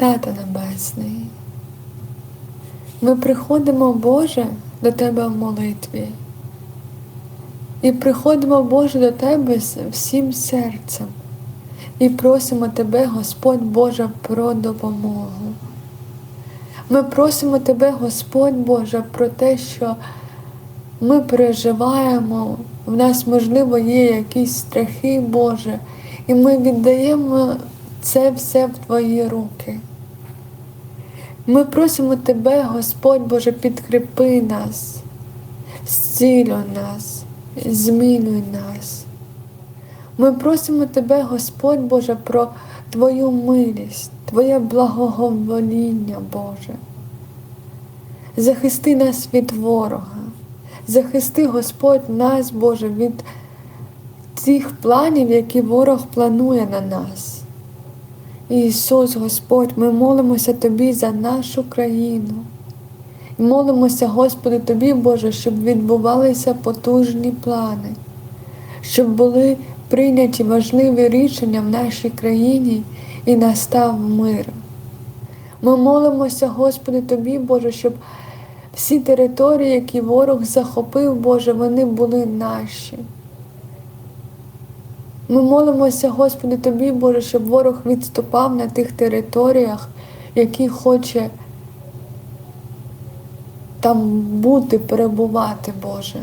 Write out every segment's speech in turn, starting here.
Тата Небесний, ми приходимо, Боже, до Тебе в молитві. І приходимо, Боже, до Тебе всім серцем і просимо Тебе, Господь Боже, про допомогу. Ми просимо Тебе, Господь Боже, про те, що ми переживаємо, в нас, можливо, є якісь страхи, Боже, і ми віддаємо це все в Твої руки. Ми просимо Тебе, Господь Боже, підкріпи нас, зцілюй нас, змінуй нас. Ми просимо Тебе, Господь Боже, про Твою милість, Твоє благовоління, Боже. Захисти нас від ворога, захисти Господь нас, Боже, від цих планів, які ворог планує на нас. Ісус Господь, ми молимося Тобі за нашу країну. І молимося, Господи, Тобі, Боже, щоб відбувалися потужні плани, щоб були прийняті важливі рішення в нашій країні і настав мир. Ми молимося, Господи, Тобі, Боже, щоб всі території, які ворог захопив, Боже, вони були наші. Ми молимося, Господи, Тобі, Боже, щоб ворог відступав на тих територіях, які хоче там бути, перебувати, Боже.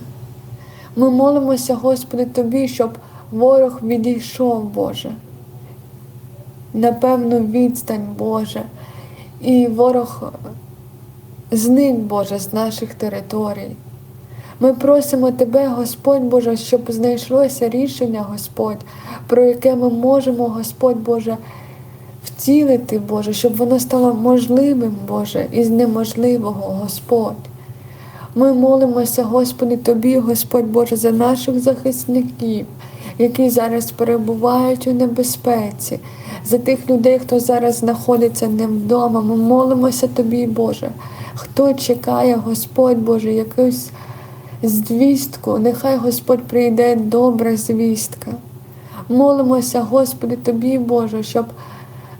Ми молимося, Господи, Тобі, щоб ворог відійшов, Боже. На певну відстань, Боже. І ворог зник, Боже, з наших територій. Ми просимо Тебе, Господь Боже, щоб знайшлося рішення, Господь, про яке ми можемо, Господь Боже, втілити, Боже, щоб воно стало можливим, Боже, із неможливого, Господь. Ми молимося, Господи, Тобі, Господь Боже, за наших захисників, які зараз перебувають у небезпеці, за тих людей, хто зараз знаходиться не вдома. Ми молимося Тобі, Боже, хто чекає, Господь Боже, якусь звістку, нехай Господь прийде добра звістка. Молимося, Господи, Тобі, Боже, щоб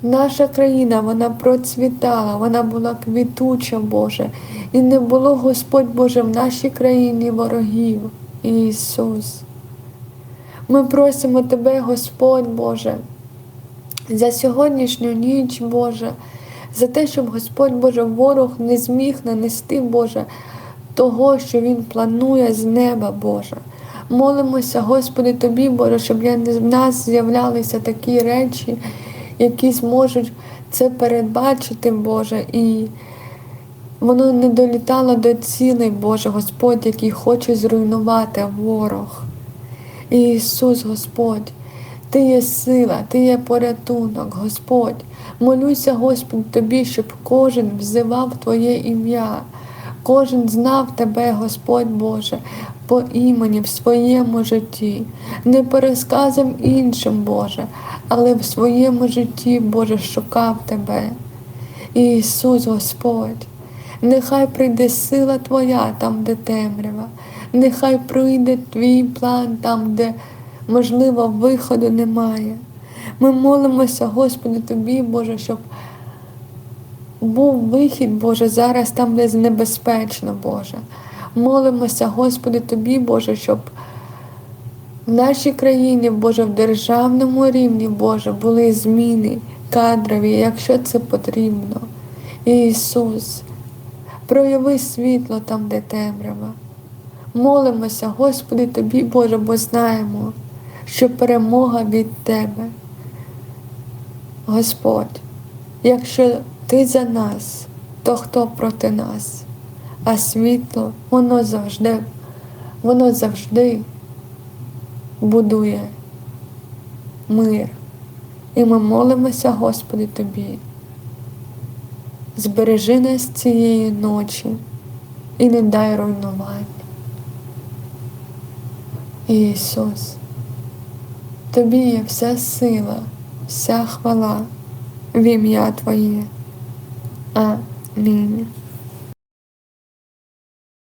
наша країна вона процвітала, вона була квітуча, Боже, і не було, Господь Боже, в нашій країні ворогів, Ісус. Ми просимо Тебе, Господь Боже, за сьогоднішню ніч, Боже, за те, щоб Господь Боже, ворог не зміг нанести, Боже, того, що Він планує з неба, Боже. Молимося, Господи, Тобі, Боже, щоб в нас з'являлися такі речі, які зможуть це передбачити, Боже, і воно не долітало до цілей, Боже, Господь, який хоче зруйнувати ворог. Ісус Господь, Ти є сила, Ти є порятунок, Господь. Молюся, Господь, Тобі, щоб кожен взивав Твоє ім'я, кожен знав Тебе, Господь Боже, по імені в своєму житті, не пересказом іншим, Боже, але в своєму житті, Боже, шукав Тебе. Ісус Господь, нехай прийде сила Твоя там, де темрява, нехай прийде Твій план там, де, можливо, виходу немає. Ми молимося, Господи, Тобі, Боже, щоб був вихід, Боже, зараз там, де небезпечно, Боже. Молимося, Господи, Тобі, Боже, щоб в нашій країні, Боже, в державному рівні, Боже, були зміни кадрові, якщо це потрібно. Ісус, прояви світло там, де темрява. Молимося, Господи, Тобі, Боже, бо знаємо, що перемога від Тебе. Господь, якщо Ти за нас, то хто проти нас? А світло, воно завжди, воно завжди будує мир. І ми молимося, Господи, Тобі. Збережи нас цієї ночі і не дай руйнувань. Ісус, Тобі є вся сила, вся хвала в ім'я Твоє. 嗯，零。